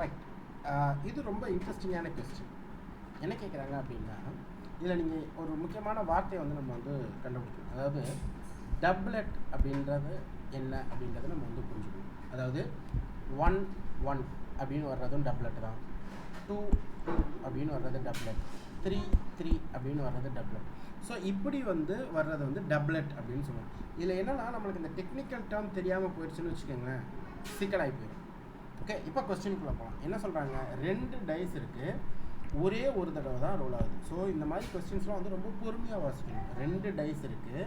Right இது ரொம்ப இன்ட்ரெஸ்டிங்கான கொஸ்டின் என்ன கேட்குறாங்க அப்படின்னா இதில் நீங்கள் ஒரு முக்கியமான வார்த்தையை வந்து நம்ம வந்து கண்டுபிடிக்கணும். அதாவது டப்லெட் அப்படின்றது என்ன அப்படின்றத நம்ம வந்து புரிஞ்சுக்கணும். அதாவது ஒன் ஒன் அப்படின்னு வர்றதும் டப்லெட் தான். டூ டூ அப்படின்னு வர்றது டப்லெட் த்ரீ த்ரீ அப்படின்னு வர்றது டப்லெட் ஸோ இப்படி வந்து வர்றது வந்து டப்லெட் அப்படின்னு சொல்லுவோம். இதில் என்னென்னா நம்மளுக்கு இந்த டெக்னிக்கல் டேர்ம் தெரியாமல் போயிடுச்சுன்னு வச்சுக்கோங்களேன். சிக்கலாகி போயிடும் ஓகே இப்போ கொஸ்டினுக்குள்ளே போகலாம் என்ன சொல்கிறாங்க ரெண்டு டைஸ் இருக்குது ஒரே ஒரு தடவை தான் ரோல் ஆகுது. ஸோ இந்த மாதிரி கொஸ்டின்ஸ்லாம் வந்து ரொம்ப பொறுமையாக வாசிக்கணும். ரெண்டு டைஸ் இருக்குது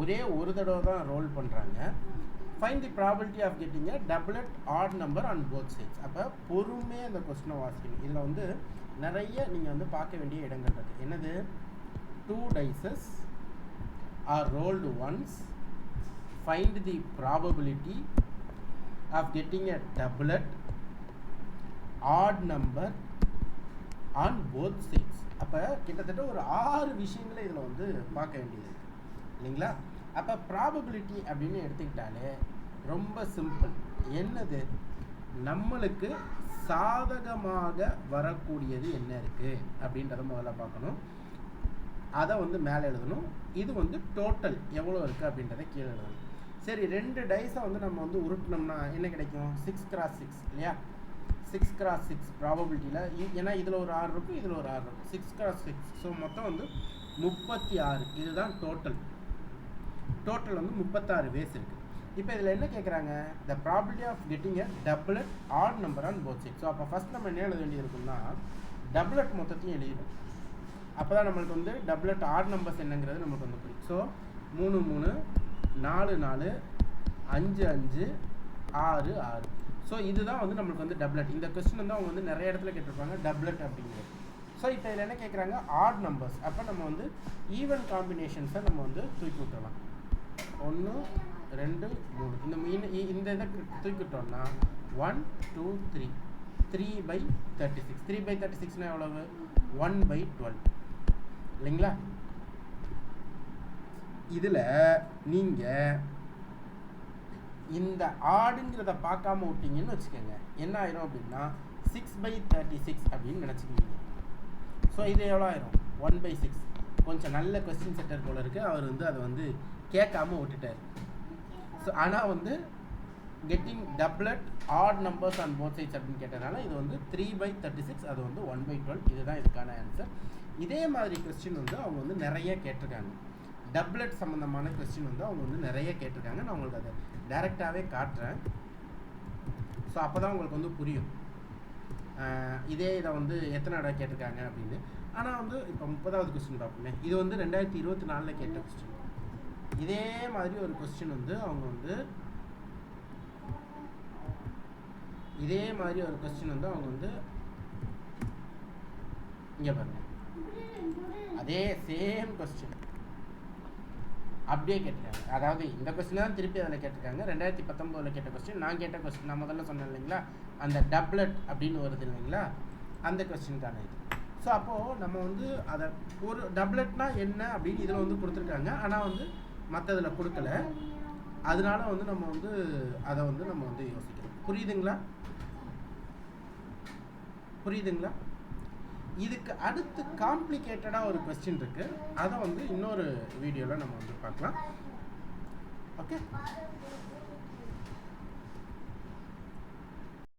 ஒரே ஒரு தடவை தான் ரோல் பண்ணுறாங்க find the probability of getting a doublet odd number on both sides அப்போ பொறுமையாக இந்த கொஸ்டினை வாசிக்கணும். இதில் வந்து நிறைய நீங்கள் வந்து பார்க்க வேண்டிய இடங்கள் இருக்குது என்னது? Two dices are rolled once find the probability of getting a doublet, odd number on both sides. அப்போ கிட்டத்தட்ட ஒரு ஆறு விஷயங்களை இதில் வந்து பார்க்க வேண்டியது. இல்லைங்களா? அப்போ ப்ராபபிலிட்டி அப்படின்னு எடுத்துக்கிட்டாலே ரொம்ப சிம்பிள் என்னது? நம்மளுக்கு சாதகமாக வரக்கூடியது என்ன இருக்குது அப்படின்றத முதல்ல பார்க்கணும். அதை வந்து மேலே எழுதணும். இது வந்து டோட்டல் எவ்வளோ இருக்குது அப்படின்றத கீழே எழுதணும். சரி ரெண்டு டைஸை வந்து நம்ம வந்து உருட்டினோம்னா என்ன கிடைக்கும்? சிக்ஸ் கிராஸ் சிக்ஸ் இல்லையா? சிக்ஸ் கிராஸ் சிக்ஸ் ப்ராபபிலிட்டியில் ஏன்னா இதில் ஒரு ஆறு இருக்கும் இதில் ஒரு ஆறு இருக்கும். சிக்ஸ் கிராஸ் சிக்ஸ் ஸோ மொத்தம் வந்து முப்பத்தி ஆறு. இதுதான் டோட்டல் டோட்டல் வந்து முப்பத்தாறு வேஸ் இருக்குது இப்போ இதில் என்ன கேட்குறாங்க the probability of getting a doublet odd number on both side so அப்போ ஃபஸ்ட் நம்ம என்ன எழுத வேண்டியிருக்கும்னா டபுளட் மொத்தத்தையும் எழுதிடும் அப்போ தான் நம்மளுக்கு வந்து டபுளட் ஆட் நம்பர்ஸ் என்னங்கிறது நமக்கு வந்து புரியும். ஸோ மூணு மூணு நாலு நாலு அஞ்சு அஞ்சு ஆறு ஆறு. ஸோ இதுதான் வந்து நம்மளுக்கு வந்து டப்லெட் இந்த கொஸ்டின் வந்து அவங்க வந்து நிறைய இடத்துல கேட்டிருப்பாங்க டப்லெட் அப்படிங்கிறது. ஸோ இப்போ இதில் என்ன கேட்குறாங்க ஆட் நம்பர்ஸ் அப்போ நம்ம வந்து ஈவன் காம்பினேஷன்ஸை நம்ம வந்து தூக்கி விட்டுடலாம் ஒன்று ரெண்டு மூணு. இந்த மீன் இந்த இதை தூக்கி விட்டோம்னா one two three three by thirty six three by thirty சிக்ஸ்னால் எவ்வளவு? ஒன் பை டுவெல் இல்லைங்களா? இதில் நீங்கள் இந்த ஆடுங்கிறத பார்க்காம விட்டீங்கன்னு வச்சுக்கோங்க. என்ன ஆயிரும் அப்படின்னா சிக்ஸ் பை தேர்ட்டி சிக்ஸ் அப்படின்னு நினச்சிக்கிங்க. ஸோ இது எவ்வளோ ஆயிரும்? ஒன் பை சிக்ஸ் கொஞ்சம் நல்ல கொஸ்டின் செட்டர் போல இருக்குது அவர் வந்து அதை வந்து கேட்காம விட்டுட்டார். ஸோ ஆனால் வந்து getting doublet odd numbers on both sides அப்படின்னு கேட்டதுனால இது வந்து த்ரீ பை தேர்ட்டி சிக்ஸ் அது வந்து ஒன் பை டுவெல் இதுதான் இதுக்கான ஆன்சர் இதே மாதிரி கொஸ்டின் வந்து அவங்க வந்து நிறைய கேட்டிருக்காங்க. டப்லெட் சம்மந்தமான கொஸ்டின் வந்து அவங்க வந்து நிறைய கேட்டிருக்காங்க. நான் உங்களுக்கு அதை டைரெக்டாகவே காட்டுறேன். ஸோ அப்போ தான் உங்களுக்கு வந்து புரியும். இதே இதை வந்து எத்தனை இடம் கேட்டிருக்காங்க அப்படின்னு. ஆனால் வந்து இப்போ முப்பதாவது கொஸ்டின் பார்ப்போமே. இது வந்து ரெண்டாயிரத்தி இருபத்தி நாலில் கேட்ட கொஸ்டின் இதே மாதிரி ஒரு கொஸ்டின் வந்து அவங்க வந்து இதே மாதிரி ஒரு கொஸ்டின் வந்து அவங்க வந்து இங்கே பாருங்க. அதே சேம் கொஸ்டின் அப்படியே கேட்டிருக்காங்க. அதாவது இந்த கொஸ்டின் தான் திருப்பி அதில் கேட்டிருக்காங்க. ரெண்டாயிரத்தி பத்தொம்போதில் கேட்ட கொஸ்டின் நான் கேட்ட கொஸ்டின் நான் முதல்ல சொன்னேன் இல்லைங்களா? அந்த டப்ளட் அப்படின்னு வருது இல்லைங்களா? அந்த கொஸ்டின் தானே இது. ஸோ அப்போது நம்ம வந்து அதை ஒரு டப்ளட்னா என்ன அப்படின்னு இதில் வந்து கொடுத்துருக்காங்க. ஆனால் வந்து மற்றதில் கொடுக்கல. அதனால வந்து நம்ம வந்து அதை வந்து நம்ம வந்து யோசிக்கிறோம். புரியுதுங்களா? புரியுதுங்களா? இதுக்கு அடுத்து காம்ப்ளிகேட்டடாக ஒரு கொஸ்டின் இருக்குது அதை வந்து இன்னொரு வீடியோவில் நம்ம வந்து பார்க்கலாம். ஓகே